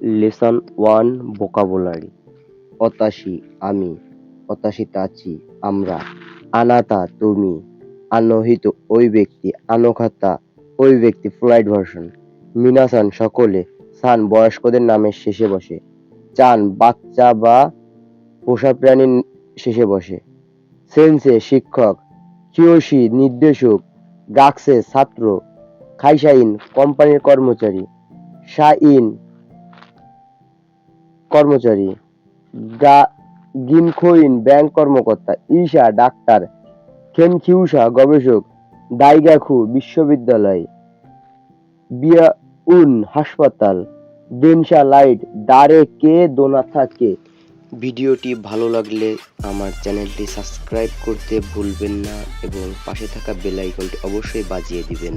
Lesson one vocabulary অতাশি আমি অতাশিতা আছি আমরা। আনাতা তুমি, আনহিত ওই ব্যক্তি, আনোখাতা ওই ব্যক্তি ফ্লাইট ভার্সন মিনাসান সকলে সান বয়স্কদের নামের শেষে বসে। চান বাচ্চা বা পোষা প্রাণীর শেষে বসে। সেন্সে শিক্ষক কিয়োশি নির্দেশক, গাকসে ছাত্র খাইসাইন কোম্পানির কর্মচারী, শাইন কর্মচারী গা গিনখোইন ব্যাংক কর্মকর্তা, ঈশা, ডাক্তার খেনখিউসা গবেষক দাইগাখু বিশ্ববিদ্যালয়, বিয়াউন হাসপাতাল, দেনশা লাইট, দারে কে, দোনাথা কে। ভিডিওটি ভালো লাগলে আমার চ্যানেলটি সাবস্ক্রাইব করতে ভুলবেন না এবং পাশে থাকা বেল আইকনটি অবশ্যই বাজিয়ে দিবেন।